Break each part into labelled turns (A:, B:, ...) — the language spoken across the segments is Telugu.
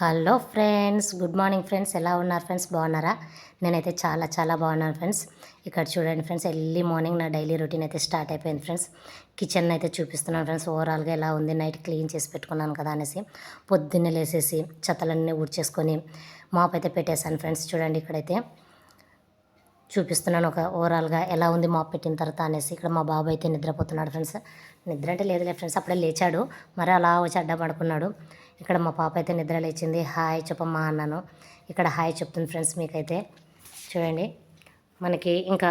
A: Hello friends good morning friends. ఎలా ఉన్నారు ఫ్రెండ్స్? బాగున్నారా? నేనైతే చాలా చాలా బాగున్నాను ఫ్రెండ్స్. ఇక్కడ చూడండి ఫ్రెండ్స్ ఎర్లీ మార్నింగ్ నా డైలీ రొటీన్ అయితే స్టార్ట్ అయిపోయింది ఫ్రెండ్స్. కిచెన్ అయితే చూపిస్తున్నాను ఫ్రెండ్స్ ఓవరాల్గా ఎలా ఉంది? నైట్ క్లీన్ చేసి పెట్టుకున్నాను కదా అనేసి. పొద్దున్నే లేసేసి చెత్తలన్నీ ఊడ్చేసుకొని మాప్ అయితే పెట్టేశాను ఫ్రెండ్స్. చూడండి ఇక్కడైతే చూపిస్తున్నాను ఒక ఓవరాల్గా ఎలా ఉంది మాప్ పెట్టిన తర్వాత అనేసి. ఇక్కడ మా బాబు అయితే నిద్రపోతున్నాడు ఫ్రెండ్స్. నిద్ర అంటే లేదులే ఫ్రెండ్స్ అప్పుడే లేచాడు. మరి అలా వచ్చి అడ్డ పడుకున్నాడు ఇక్కడ మా పాప అయితే నిద్ర లేచింది. హాయ్ చెప్పమ్మా అన్నాను. ఇక్కడ హాయ్ చెప్తుంది ఫ్రెండ్స్ మీకైతే. చూడండి. మనకి ఇంకా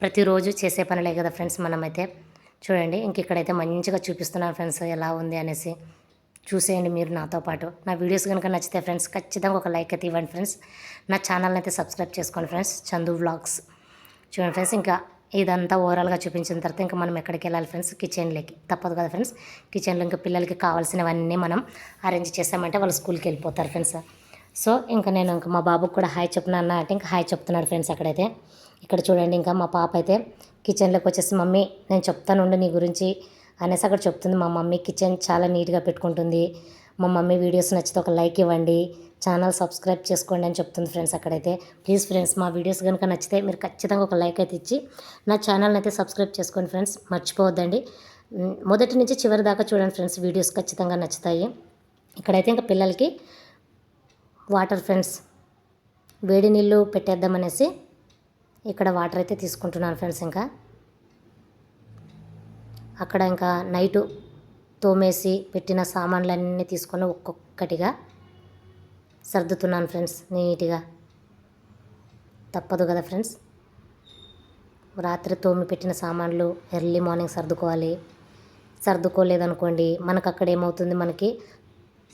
A: ప్రతిరోజు చేసే పనులే కదా ఫ్రెండ్స్ మనమైతే. చూడండి ఇంక ఇక్కడైతే మంచిగా చూపిస్తున్నాను ఫ్రెండ్స్ ఎలా ఉంది అనేసి. చూసేయండి మీరు నాతో పాటు. నా వీడియోస్ కనుక నచ్చితే ఫ్రెండ్స్ ఖచ్చితంగా ఒక లైక్ అయితే ఇవ్వండి ఫ్రెండ్స్. నా ఛానల్ని అయితే సబ్స్క్రైబ్ చేసుకోండి ఫ్రెండ్స్. చందు వ్లాగ్స్. చూడండి ఫ్రెండ్స్ ఇంకా ఇదంతా ఓవరాల్గా చూపించిన తర్వాత ఇంకా మనం ఎక్కడికి వెళ్ళాలి ఫ్రెండ్స్? కిచెన్లోకి. తప్పదు కదా ఫ్రెండ్స్? కిచెన్లో ఇంకా పిల్లలకి కావాల్సినవన్నీ మనం అరేంజ్ చేసామంటే వాళ్ళు స్కూల్కి వెళ్ళిపోతారు ఫ్రెండ్స్. సో ఇంకా నేను ఇంకా మా బాబుకి కూడా హాయ్ చెప్తున్నా అన్న అంటే ఇంకా హాయ్ చెప్తున్నాడు ఫ్రెండ్స్ అక్కడైతే. ఇక్కడ చూడండి ఇంకా మా పాప అయితే కిచెన్లోకి వచ్చేసి మమ్మీ నేను చెప్తానుండు నీ గురించి అనేసి అక్కడ చెప్తుంది మా మమ్మీ. కిచెన్ చాలా నీట్గా పెట్టుకుంటుంది. మా మమ్మీ వీడియోస్ నచ్చితే ఒక లైక్ ఇవ్వండి. ఛానల్ సబ్స్క్రైబ్ చేసుకోండి అని చెప్తుంది ఫ్రెండ్స్ అక్కడైతే. ప్లీజ్ ఫ్రెండ్స్ మా వీడియోస్ కనుక నచ్చితే మీరు ఖచ్చితంగా ఒక లైక్ అయితే ఇచ్చి నా ఛానల్ని అయితే సబ్స్క్రైబ్ చేసుకోండి ఫ్రెండ్స్. మర్చిపోవద్దండి. మొదటి నుంచి చివరి దాకా చూడండి ఫ్రెండ్స్ వీడియోస్ ఖచ్చితంగా నచ్చుతాయి. ఇక్కడైతే ఇంకా పిల్లలకి వాటర్ ఫ్రెండ్స్ వేడి నీళ్ళు పెట్టేద్దామనేసి ఇక్కడ వాటర్ అయితే తీసుకుంటున్నాను ఫ్రెండ్స్ ఇంకా. అక్కడ ఇంకా నైటు తోమేసి పెట్టిన సామాన్లన్నీ తీసుకొని ఒక్కొక్కటిగా సర్దుతున్నాను ఫ్రెండ్స్ నీట్గా. తప్పదు కదా ఫ్రెండ్స్? రాత్రి తోమి పెట్టిన సామాన్లు ఎర్లీ మార్నింగ్ సర్దుకోవాలి. సర్దుకోలేదనుకోండి మనకు అక్కడ ఏమవుతుంది? మనకి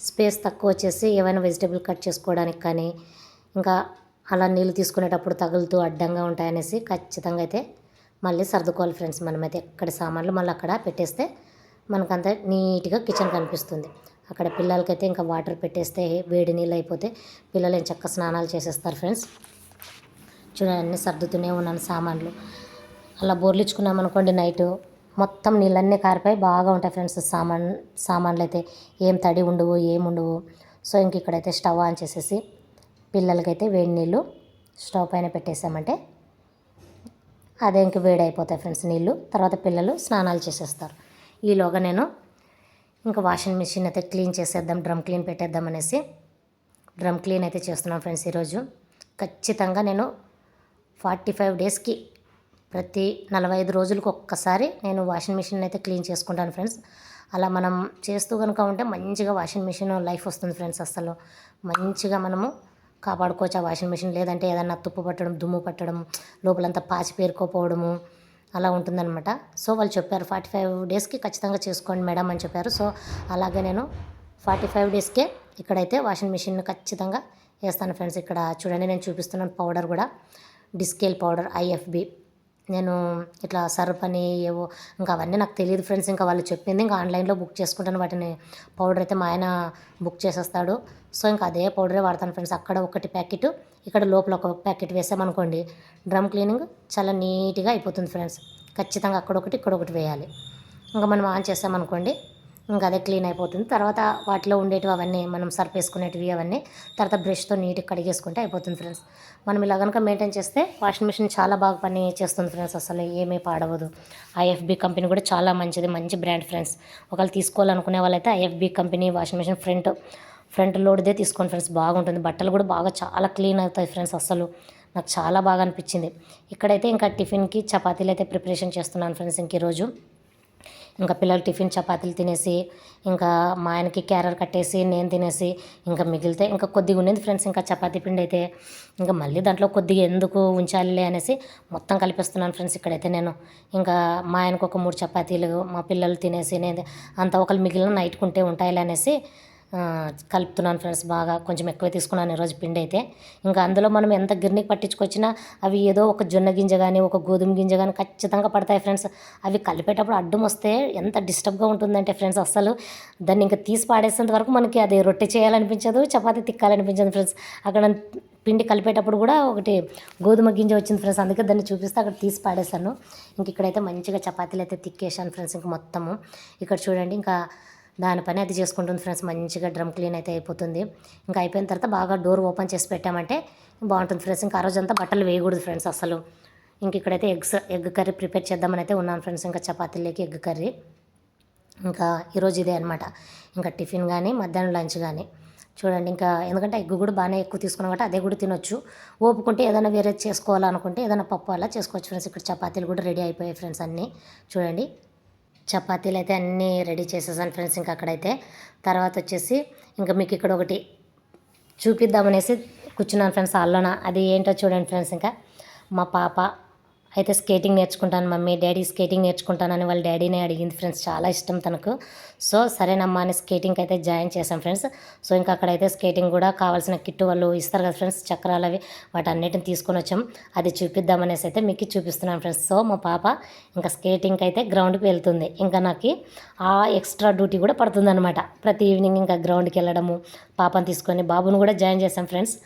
A: స్పేస్ తక్కువ వచ్చేసి ఏవైనా వెజిటేబుల్ కట్ చేసుకోవడానికి కానీ ఇంకా అలా నీళ్ళు తీసుకునేటప్పుడు తగులుతూ అడ్డంగా ఉంటాయనేసి ఖచ్చితంగా అయితే మళ్ళీ సర్దుకోవాలి ఫ్రెండ్స్. మనమైతే ఎక్కడ సామాన్లు మళ్ళీ అక్కడ పెట్టేస్తే మనకంతా నీట్గా కిచెన్ కనిపిస్తుంది. అక్కడ పిల్లలకైతే ఇంకా వాటర్ పెట్టేస్తే వేడి నీళ్ళు అయిపోతే పిల్లలు ఏం చక్క స్నానాలు చేసేస్తారు ఫ్రెండ్స్. చూడండి అన్నీ సర్దుతూనే ఉన్నాను సామాన్లు. అలా బోర్లిచ్చుకున్నాం అనుకోండి నైట్. మొత్తం నీళ్ళన్నీ కారిపోయి బాగా ఉంటాయి ఫ్రెండ్స్ సామాన్ సామాన్లు అయితే ఏం తడి ఉండవు ఏం ఉండవు. సో ఇంక ఇక్కడైతే స్టవ్ ఆన్ చేసేసి పిల్లలకైతే వేడి నీళ్ళు స్టవ్ పైన పెట్టేసామంటే అదే ఇంక వేడి అయిపోతాయి ఫ్రెండ్స్ నీళ్ళు. తర్వాత పిల్లలు స్నానాలు చేసేస్తారు. ఈలోగా నేను ఇంకా వాషింగ్ మిషన్ అయితే క్లీన్ చేసేద్దాం డ్రమ్ క్లీన్ పెట్టేద్దాం అనేసి. డ్రమ్ క్లీన్ అయితే చేస్తున్నాను ఫ్రెండ్స్ ఈరోజు. ఖచ్చితంగా నేను ఫార్టీ ఫైవ్ డేస్కి ప్రతి నలభై ఐదు రోజులకు ఒక్కసారి నేను వాషింగ్ మిషన్ అయితే క్లీన్ చేసుకుంటాను ఫ్రెండ్స్. అలా మనం చేస్తూ కనుక ఉంటే మంచిగా వాషింగ్ మిషన్ లైఫ్ వస్తుంది ఫ్రెండ్స్ అసలు మంచిగా మనము కాపాడుకోవచ్చు ఆ వాషింగ్ మిషన్. లేదంటే ఏదన్నా తుప్పు పట్టడం దుమ్ము పట్టడం లోపలంతా పాచి పేరుకోపోవడము అలా ఉంటుందన్నమాట. సో వాళ్ళు చెప్పారు ఫార్టీ ఫైవ్ డేస్కి ఖచ్చితంగా చేసుకోండి మేడం అని చెప్పారు. సో అలాగే నేను ఫార్టీ ఫైవ్ డేస్కే ఇక్కడైతే వాషింగ్ మిషన్ ఖచ్చితంగా వేస్తాను ఫ్రెండ్స్. ఇక్కడ చూడండి నేను చూపిస్తున్నాను పౌడర్ కూడా. డిస్కేల్ పౌడర్ ఐఎఫ్బి నేను ఇట్లా సర్ఫ్ అని ఏవో ఇంకా అవన్నీ నాకు తెలియదు ఫ్రెండ్స్. ఇంకా వాళ్ళు చెప్పింది ఇంకా ఆన్లైన్లో బుక్ చేసుకుంటాను. వాటిని పౌడర్ అయితే మా ఆయన బుక్ చేసేస్తాడు. సో ఇంకా అదే పౌడరే వాడతాను ఫ్రెండ్స్. అక్కడ ఒకటి ప్యాకెట్ ఇక్కడ లోపల ఒక ప్యాకెట్ వేసామనుకోండి డ్రమ్ క్లీనింగ్ చాలా నీట్గా అయిపోతుంది ఫ్రెండ్స్. ఖచ్చితంగా అక్కడ ఒకటి ఇక్కడ ఒకటి వేయాలి. ఇంకా మనం ఆన్ చేసామనుకోండి ఇంకా అదే క్లీన్ అయిపోతుంది. తర్వాత వాటిలో ఉండేటివి అవన్నీ మనం సర్ఫ్ వేసుకునేటివి అవన్నీ తర్వాత బ్రష్తో నీట్గా కడిగేసుకుంటే అయిపోతుంది ఫ్రెండ్స్. మనం ఇలా కనుక మెయింటైన్ చేస్తే వాషింగ్ మిషన్ చాలా బాగా పని చేస్తుంది ఫ్రెండ్స్. అసలు ఏమీ పాడవదు. ఐఎఫ్బి కంపెనీ కూడా చాలా మంచిది మంచి బ్రాండ్ ఫ్రెండ్స్. ఒకవేళ తీసుకోవాలనుకునే వాళ్ళైతే IFB company washing machine front front లోడ్దే తీసుకోండి ఫ్రెండ్స్. బాగుంటుంది. బట్టలు కూడా బాగా చాలా క్లీన్ అవుతాయి ఫ్రెండ్స్ అసలు. నాకు చాలా బాగా అనిపించింది. ఇక్కడైతే ఇంకా టిఫిన్కి చపాతీలు అయితే ప్రిపరేషన్ చేస్తున్నాను ఫ్రెండ్స్ ఇంక ఈరోజు ఇంకా పిల్లలు టిఫిన్ చపాతీలు తినేసి ఇంకా మా ఆయనకి క్యారర్ కట్టేసి నేను తినేసి ఇంకా మిగిలితే ఇంకా కొద్దిగా ఉండేది ఫ్రెండ్స్. ఇంకా చపాతీ పిండి అయితే ఇంకా మళ్ళీ దాంట్లో కొద్దిగా ఎందుకు ఉంచాలిలే అనేసి మొత్తం కలిపేస్తున్నాను ఫ్రెండ్స్ ఇక్కడైతే నేను. ఇంకా మా ఆయనకు ఒక మూడు చపాతీలు మా పిల్లలు తినేసి నేను అంత ఒకరు మిగిలిన నైట్ ఉంటే ఉంటాయిలే అనేసి కలుపుతున్నాను ఫ్రెండ్స్ బాగా కొంచెం ఎక్కువ తీసుకున్నాను ఈరోజు పిండి అయితే ఇంకా అందులో మనం ఎంత గిర్నీకి పట్టించుకొచ్చినా అవి ఏదో ఒక జొన్న గింజ కానీ ఒక గోధుమ గింజ కానీ ఖచ్చితంగా పడతాయి ఫ్రెండ్స్. అవి కలిపేటప్పుడు అడ్డం వస్తే ఎంత డిస్టర్బ్గా ఉంటుందంటే ఫ్రెండ్స్ అస్సలు దాన్ని ఇంకా తీసి పాడేసేంత వరకు మనకి అది రొట్టె చేయాలనిపించదు చపాతీ తిక్కాలనిపించదు ఫ్రెండ్స్. అక్కడ పిండి కలిపేటప్పుడు కూడా ఒకటి గోధుమ గింజ వచ్చింది ఫ్రెండ్స్ అందుకే దాన్ని చూపిస్తే అక్కడ తీసి పాడేశాను. ఇంక ఇక్కడైతే మంచిగా చపాతీలు అయితే తిక్కేసాను ఫ్రెండ్స్ ఇంక మొత్తము. ఇక్కడ చూడండి ఇంకా దాని పని అది చేసుకుంటుంది ఫ్రెండ్స్. మంచిగా డ్రమ్ క్లీన్ అయితే అయిపోతుంది. ఇంకా అయిపోయిన తర్వాత బాగా డోర్ ఓపెన్ చేసి పెట్టామంటే బాగుంటుంది ఫ్రెండ్స్. ఇంకా ఆ రోజంతా బట్టలు వేయకూడదు ఫ్రెండ్స్ అసలు. ఇంక ఇక్కడైతే ఎగ్స్ ఎగ్ కర్రీ ప్రిపేర్ చేద్దామని అయితే ఉన్నాను ఫ్రెండ్స్. ఇంకా చపాతీలకి ఎగ్ కర్రీ. ఇంకా ఈరోజు ఇదే అనమాట ఇంకా టిఫిన్ కానీ మధ్యాహ్నం లంచ్ కానీ చూడండి ఇంకా ఎందుకంటే ఎగ్గు కూడా బాగానే ఎక్కువ తీసుకున్నాం కాబట్టి అదే కూడా తినొచ్చు. ఓపుకుంటే ఏదైనా వేరే చేసుకోవాలనుకుంటే ఏదైనా పప్పు అలా చేసుకోవచ్చు ఫ్రెండ్స్. ఇక్కడ చపాతీలు కూడా రెడీ అయిపోయాయి ఫ్రెండ్స్ అన్నీ. చూడండి చపాతీలు అయితే అన్నీ రెడీ చేసేసాను ఫ్రెండ్స్ ఇంకా అక్కడైతే. తర్వాత వచ్చేసి ఇంకా మీకు ఇక్కడ ఒకటి చూపిద్దామనేసి కూర్చున్నాను ఫ్రెండ్స్ హాల్లోన అది ఏంటో చూడండి ఫ్రెండ్స్ ఇంకా. మా పాప అయితే స్కేటింగ్ నేర్చుకుంటాను మమ్మీ డాడీ స్కేటింగ్ నేర్చుకుంటానని వాళ్ళ డాడీనే అడిగింది ఫ్రెండ్స్. చాలా ఇష్టం తనకు. సో సరేనమ్మా అని స్కేటింగ్కి అయితే జాయిన్ చేశాం ఫ్రెండ్స్. సో ఇంకా అక్కడైతే స్కేటింగ్ కూడా కావాల్సిన కిట్టు వాళ్ళు ఇస్తారు కదా ఫ్రెండ్స్ చక్రాలు అవి వాటన్నిటిని తీసుకొని వచ్చాం. అది చూపిద్దామనేసి అయితే మీకు చూపిస్తున్నాను ఫ్రెండ్స్. సో మా పాప ఇంకా స్కేటింగ్కి అయితే గ్రౌండ్కి వెళ్తుంది. ఇంకా నాకు ఆ ఎక్స్ట్రా డ్యూటీ కూడా పడుతుందన్నమాట. ప్రతి ఈవినింగ్ ఇంకా గ్రౌండ్కి వెళ్ళడము పాపను తీసుకొని బాబును కూడా జాయిన్ చేశాం ఫ్రెండ్స్.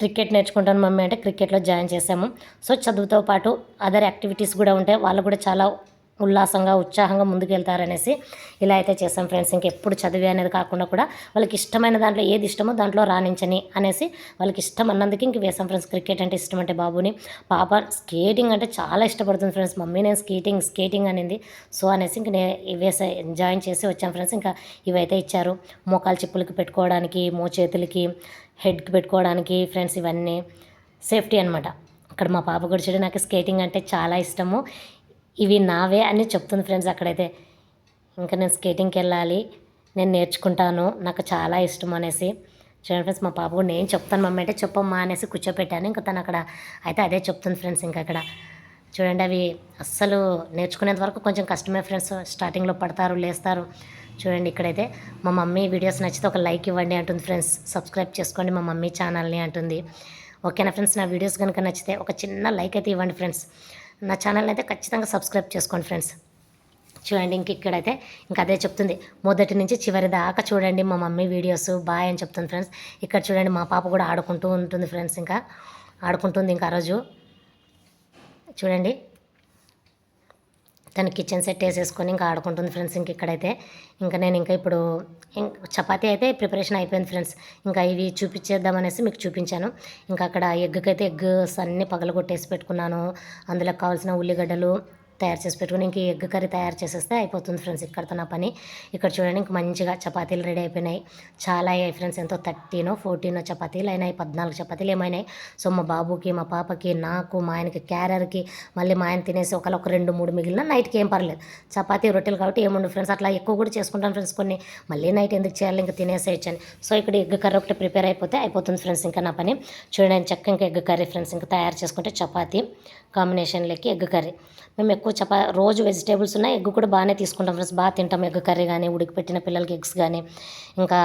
A: క్రికెట్ నేర్చుకుంటాను మమ్మీ అంటే క్రికెట్లో జాయిన్ చేసాము సో చదువుతో పాటు అదర్ యాక్టివిటీస్ కూడా ఉంటాయి. వాళ్ళు కూడా చాలా ఉల్లాసంగా ఉత్సాహంగా ముందుకు వెళ్తారనేసి ఇలా అయితే చేసాం ఫ్రెండ్స్. ఇంకెప్పుడు చదివే అనేది కాకుండా కూడా వాళ్ళకి ఇష్టమైన దాంట్లో ఏది ఇష్టమో దాంట్లో రాణించని అనేసి వాళ్ళకి ఇష్టం అన్నందుకు ఇంక వేసాం ఫ్రెండ్స్. క్రికెట్ అంటే ఇష్టం అంటే బాబుని. పాప స్కేటింగ్ అంటే చాలా ఇష్టపడుతుంది ఫ్రెండ్స్. మమ్మీ నేను స్కేటింగ్ స్కేటింగ్ అనింది. సో అనేసి ఇంక నేను వేసే జాయిన్ చేసి వచ్చాం ఫ్రెండ్స్. ఇంకా ఇవైతే ఇచ్చారు. మోకాలు చిప్పులకి పెట్టుకోవడానికి మో చేతులకి హెడ్కి పెట్టుకోవడానికి ఫ్రెండ్స్ ఇవన్నీ. సేఫ్టీ అనమాట అక్కడ మా పాప కూడా నాకు స్కేటింగ్ అంటే చాలా ఇష్టము. ఇవి నావే అని చెప్తుంది ఫ్రెండ్స్ అక్కడైతే. ఇంకా నేను స్కేటింగ్కి వెళ్ళాలి. నేను నేర్చుకుంటాను. నాకు చాలా ఇష్టం అనేసి. చూడండి ఫ్రెండ్స్ మా పాప కూడా నేను చెప్తాను మమ్మీ అంటే చెప్పమ్మా అనేసి కూర్చోపెట్టాను. ఇంకా తను అక్కడ అయితే అదే చెప్తుంది ఫ్రెండ్స్ ఇంకా అక్కడ. చూడండి అవి అస్సలు నేర్చుకునేంత వరకు కొంచెం కష్టమే ఫ్రెండ్స్. స్టార్టింగ్లో పడతారు లేస్తారు. చూడండి ఇక్కడైతే మా మమ్మీ వీడియోస్ నచ్చితే ఒక లైక్ ఇవ్వండి అంటుంది ఫ్రెండ్స్. సబ్స్క్రైబ్ చేసుకోండి మా మమ్మీ ఛానల్ని అంటుంది. ఓకేనా ఫ్రెండ్స్ నా వీడియోస్ కనుక నచ్చితే ఒక చిన్న లైక్ అయితే ఇవ్వండి ఫ్రెండ్స్. నా ఛానల్ అయితే ఖచ్చితంగా సబ్స్క్రైబ్ చేసుకోండి ఫ్రెండ్స్ చూడండి ఇంక ఇక్కడైతే ఇంకా అదే చెప్తుంది. మొదటి నుంచి చివరి దాకా చూడండి మా మమ్మీ వీడియోస్ బాయ్ అని చెప్తుంది ఫ్రెండ్స్ ఇక్కడ చూడండి మా పాప కూడా ఆడుకుంటూ ఉంటుంది ఫ్రెండ్స్ ఇంకా. ఆడుకుంటుంది ఇంకా ఆ రోజు. చూడండి. తను కిచెన్ సెట్ వేసేసుకొని ఇంకా ఆడుకుంటుంది ఫ్రెండ్స్ ఇంక ఇక్కడైతే. ఇంకా నేను ఇంకా ఇప్పుడు చపాతీ అయితే ప్రిపరేషన్ అయిపోయింది ఫ్రెండ్స్. ఇంకా ఇవి చూపించేద్దామనేసి మీకు చూపించాను. ఇంకా అక్కడ ఎగ్కి అయితే అన్నీ పగలగొట్టేసి పెట్టుకున్నాను. అందులో కావాల్సిన ఉల్లిగడ్డలు తయారు చేసి పెట్టుకుని ఇంక ఎగ్ కర్రీ తయారు చేసేస్తే అయిపోతుంది ఫ్రెండ్స్ ఇక్కడతో నా పని. ఇక్కడ చూడండి ఇంక మంచిగా చపాతీలు రెడీ అయిపోయినాయి. చాలా అయ్యాయి ఫ్రెండ్స్. ఎంతో థర్టీనో ఫోర్టీనో చపాతీలు అయినాయి. పద్నాలుగు చపాతీలు ఏమైనాయి. సో మా బాబుకి మా పాపకి నాకు మా ఆయనకి క్యారర్కి మళ్ళీ మా ఆయన తినేసి ఒకళ్ళు ఒక రెండు మూడు మిగిలిన నైట్కి ఏం పర్లేదు. చపాతీ రొట్టెలు కాబట్టి ఏముండు ఫ్రెండ్స్. అట్లా ఎక్కువ కూడా చేసుకుంటాను ఫ్రెండ్స్ కొన్ని. మళ్ళీ నైట్ ఎందుకు చేయాలి? ఇంకా తినేసేయచ్చు అని సో ఇక్కడ ఎగ్ కర్రీ ఒకటి ప్రిపేర్ అయిపోతే అయిపోతుంది ఫ్రెండ్స్ ఇంకా నా పని. చూడండి చక్క ఇంకా ఎగ్ కర్రీ ఫ్రెండ్స్ ఇంకా తయారు చేసుకుంటే చపాతీ కాంబినేషన్లోకి ఎగ్ కర్రీ. మేము ఎక్కువ చపా రోజు వెజిటేబుల్స్ ఉన్నాయి ఎగ్ కూడా బాగానే తీసుకుంటాం ఫ్రెండ్స్. బాగా తింటాం ఎగ్ కర్రీ కానీ ఉడికిపెట్టిన పిల్లలకి ఎగ్స్ కానీ ఇంకా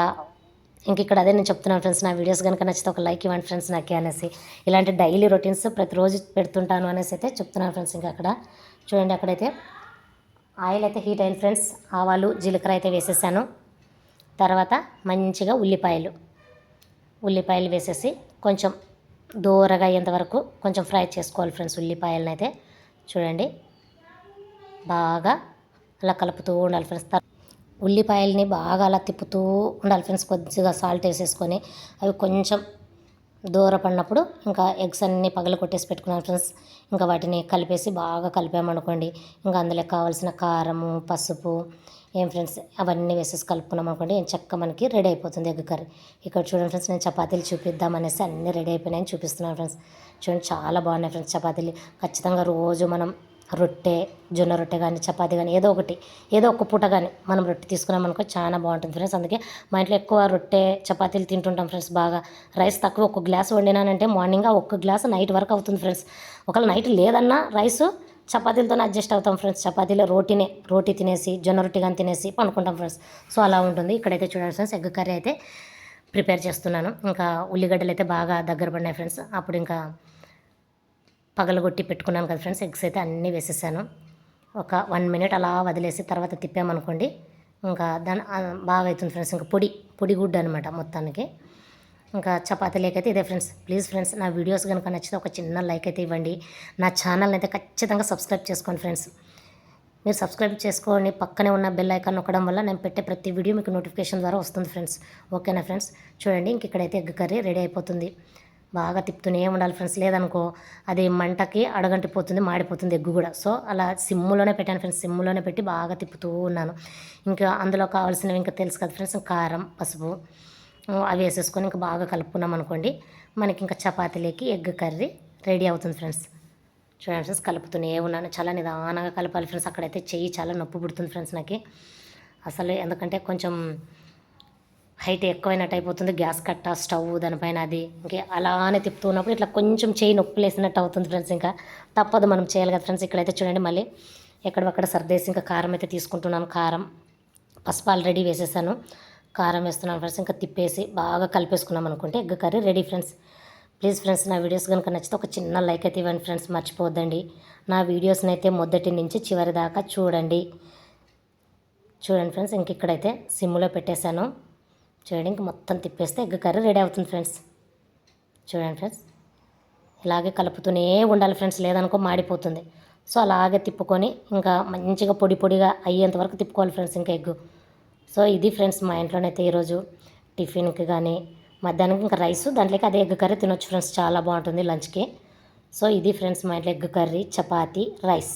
A: ఇంక ఇక్కడ అదే నేను చెప్తున్నాను ఫ్రెండ్స్ నా వీడియోస్ కనుక నచ్చితే ఒక లైక్ ఇవ్వండి ఫ్రెండ్స్ నాకే అనేసి. ఇలాంటి డైలీ రొటీన్స్ ప్రతిరోజు పెడుతుంటాను అనేసి అయితే చెప్తున్నాను ఫ్రెండ్స్ ఇంకా అక్కడ. చూడండి అక్కడైతే ఆయిల్ అయితే హీట్ అయింది ఫ్రెండ్స్. ఆవాలు జీలకర్ర అయితే వేసేసాను. తర్వాత మంచిగా ఉల్లిపాయలు. ఉల్లిపాయలు వేసేసి కొంచెం దూరగా అయ్యేంత వరకు కొంచెం ఫ్రై చేసుకోవాలి ఫ్రెండ్స్ ఉల్లిపాయలను అయితే చూడండి. బాగా అలా కలుపుతూ ఉండాలి ఫ్రెండ్స్. ఉల్లిపాయలని బాగా అలా తిప్పుతూ ఉండాలి ఫ్రెండ్స్ కొద్దిగా సాల్ట్ వేసేసుకొని. అవి కొంచెం దూరపడినప్పుడు ఇంకా ఎగ్స్ అన్నీ పగలు కొట్టేసి పెట్టుకున్నాను ఫ్రెండ్స్. ఇంకా వాటిని కలిపేసి బాగా కలిపామనుకోండి. ఇంకా అందులో కావాల్సిన కారము పసుపు ఏం ఫ్రెండ్స్ అవన్నీ వేసేసి కలుపుకున్నాం అనుకోండి చక్క మనకి రెడీ అయిపోతుంది ఎగ్ కర్రీ. ఇక్కడ చూడండి ఫ్రెండ్స్ నేను చపాతీలు చూపిద్దామనేసి అన్నీ రెడీ అయిపోయినాయని చూపిస్తున్నాను ఫ్రెండ్స్. చూడండి చాలా బాగున్నాయి ఫ్రెండ్స్ చపాతీలు. ఖచ్చితంగా రోజు మనం రొట్టె జొన్న రొట్టె కానీ చపాతి కానీ ఏదో ఒకటి ఏదో ఒక పూట కానీ మనం రొట్టె తీసుకున్నాం అనుకో చాలా బాగుంటుంది ఫ్రెండ్స్ అందుకే మా ఇంట్లో ఎక్కువ రొట్టె చపాతీలు తింటుంటాం ఫ్రెండ్స్ బాగా. రైస్ తక్కువ ఒక గ్లాస్ వండినానంటే మార్నింగ్ ఒక్క గ్లాస్ నైట్ వరకు అవుతుంది ఫ్రెండ్స్ ఒకవేళ నైట్ లేదన్నా రైస్ చపాతీలతో అడ్జస్ట్ అవుతాం ఫ్రెండ్స్ చపాతీలో రోటీనే రోటీ తినేసి జొన్న రొట్టె కానీ తినేసి పండుకుంటాం ఫ్రెండ్స్ సో అలా ఉంటుంది. ఇక్కడైతే చూడండి ఫ్రెండ్స్ ఎగ్ కర్రీ అయితే ప్రిపేర్ చేస్తున్నాను. ఇంకా ఉల్లిగడ్డలు అయితే బాగా దగ్గర పడినాయి ఫ్రెండ్స్ అప్పుడు ఇంకా పగలగొట్టి పెట్టుకున్నాను కదా ఫ్రెండ్స్ ఎగ్స్ అయితే అన్నీ వేసేసాను. ఒక వన్ మినిట్ అలా వదిలేసి తర్వాత తిప్పామనుకోండి ఇంకా దాని బాగా అవుతుంది ఫ్రెండ్స్. ఇంకా పొడి పొడి గుడ్డు అనమాట మొత్తానికి. ఇంకా చపాతీ లేకైతే ఇదే ఫ్రెండ్స్. ప్లీజ్ ఫ్రెండ్స్ నా వీడియోస్ కనుక నచ్చితే ఒక చిన్న లైక్ అయితే ఇవ్వండి. నా ఛానల్ అయితే ఖచ్చితంగా సబ్స్క్రైబ్ చేసుకోండి ఫ్రెండ్స్. మీరు సబ్స్క్రైబ్ చేసుకోండి పక్కనే ఉన్న బెల్ ఐకాన్ నొక్కడం వల్ల నేను పెట్టే ప్రతి వీడియో మీకు నోటిఫికేషన్ ద్వారా వస్తుంది ఫ్రెండ్స్. ఓకేనా ఫ్రెండ్స్? చూడండి ఇంక ఇక్కడైతే ఎగ్ కర్రీ రెడీ అయిపోతుంది. బాగా తిప్పుతూనే ఉండాలి ఫ్రెండ్స్. లేదనుకో అది మంటకి అడగంటిపోతుంది మాడిపోతుంది ఎగ్గు కూడా. సో అలా సిమ్ములోనే పెట్టాను ఫ్రెండ్స్. సిమ్ములోనే పెట్టి బాగా తిప్పుతూ ఉన్నాను. ఇంకా అందులో కావాల్సినవి ఇంకా తెలుసు కదా ఫ్రెండ్స్. కారం పసుపు అవి వేసేసుకొని ఇంకా బాగా కలుపుకున్నాం అనుకోండి. మనకి ఇంకా చపాతీలోకి ఎగ్ కర్రీ రెడీ అవుతుంది ఫ్రెండ్స్. చూడండి ఫ్రెండ్స్ కలుపుతూనే ఉన్నాను. చాలా నిదానంగా కలపాలి ఫ్రెండ్స్. అక్కడైతే చెయ్యి చాలా నొప్పి పుడుతుంది ఫ్రెండ్స్ నాకు. అసలు ఎందుకంటే కొంచెం హైట్ ఎక్కువైనట్టు అయిపోతుంది గ్యాస్ కట్ట స్టవ్ దానిపైన అది. ఇంకే అలానే తిప్పుతూ ఉన్నప్పుడు ఇట్లా కొంచెం చేయి నొప్పి లేసినట్టు అవుతుంది ఫ్రెండ్స్ ఇంకా. తప్పదు మనం చేయాలి కదా ఫ్రెండ్స్ ఇక్కడైతే చూడండి మళ్ళీ. ఎక్కడక్కడ సర్దేసి ఇంకా కారం అయితే తీసుకుంటున్నాను కారం. పసుపు ఆల్రెడీ వేసేసాను కారం వేస్తున్నాను ఫ్రెండ్స్. ఇంకా తిప్పేసి బాగా కలిపేసుకున్నాం అనుకుంటే egg curry ready friends. Please friends నా వీడియోస్ కనుక నచ్చితే ఒక చిన్న లైక్ అయితే ఇవ్వండి ఫ్రెండ్స్ మర్చిపోద్దండి నా వీడియోస్ని అయితే మొదటి నుంచి చివరి దాకా చూడండి. చూడండి ఫ్రెండ్స్ ఇంక ఇక్కడైతే సిమ్లో పెట్టేశాను. చూడండి ఇంక మొత్తం తిప్పేస్తే ఎగ్ కర్రీ రెడీ అవుతుంది ఫ్రెండ్స్. చూడండి ఫ్రెండ్స్ ఇలాగే కలుపుతూనే ఉండాలి ఫ్రెండ్స్ లేదనుకో మాడిపోతుంది. సో అలాగే తిప్పుకొని ఇంకా మంచిగా పొడి పొడిగా అయ్యేంత వరకు తిప్పుకోవాలి ఫ్రెండ్స్ ఇంకా ఎగ్గు సో ఇది ఫ్రెండ్స్ మా ఇంట్లోనైతే ఈరోజు టిఫిన్కి కానీ మధ్యాహ్నం ఇంకా రైస్ దాంట్లోకి అదే ఎగ్ కర్రీ తినొచ్చు ఫ్రెండ్స్ చాలా బాగుంటుంది లంచ్కి. సో ఇది ఫ్రెండ్స్ మా ఇంట్లో ఎగ్ కర్రీ చపాతీ రైస్.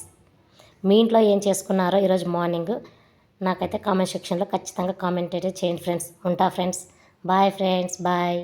A: మీ ఇంట్లో ఏం చేసుకున్నారో ఈరోజు మార్నింగ్? నాకైతే కామెంట్ సెక్షన్లో ఖచ్చితంగా కామెంట్ అయితే చేయండి ఫ్రెండ్స్ ఉంటా ఫ్రెండ్స్ బాయ్ ఫ్రెండ్స్ బాయ్